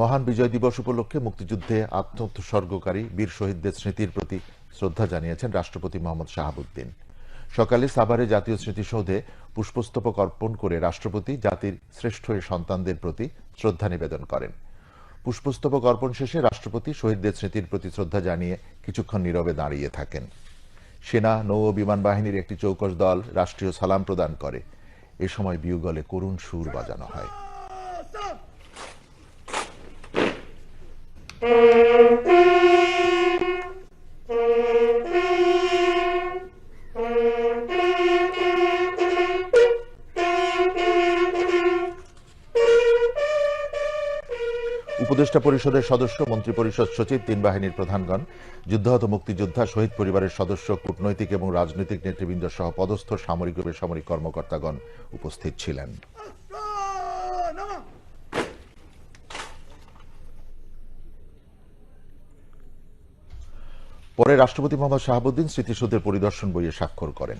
মহান বিজয় দিবস উপলক্ষে মুক্তিযুদ্ধে আত্মোৎসর্গকারী বীর শহীদদের স্মৃতির প্রতি শ্রদ্ধা জানিয়েছেন রাষ্ট্রপতি মোহাম্মদ শাহাবুদ্দিন। সকালে সাভারে জাতীয় স্মৃতিসৌধে পুষ্পস্তবক অর্পণ করে রাষ্ট্রপতি জাতির শ্রেষ্ঠ সন্তানদের প্রতি শ্রদ্ধা নিবেদন করেন। পুষ্পস্তবক অর্পণ শেষে রাষ্ট্রপতি শহীদদের স্মৃতির প্রতি শ্রদ্ধা জানিয়ে কিছুক্ষণ নীরবে দাঁড়িয়ে থাকেন। সেনা, নৌ ও বিমান বাহিনীর একটি চৌকস দল রাষ্ট্রীয় সালাম প্রদান করে। এ সময় বিউগলে করুণ সুর বাজানো হয়। উপদেষ্টা পরিষদের সদস্য, মন্ত্রিপরিষদ সচিব তিন বাহিনীর প্রধানগণ, যুদ্ধাহত মুক্তিযোদ্ধা, শহীদ পরিবারের সদস্য, কূটনৈতিক এবং রাজনৈতিক নেতৃবৃন্দ সহ পদস্থ, সামরিক ও বেসামরিক কর্মকর্তাগণ উপস্থিত ছিলেন। পরে রাষ্ট্রপতি মোহাম্মদ শাহাবুদ্দিন স্মৃতিসৌধের পরিদর্শন বইয়ে স্বাক্ষর করেন।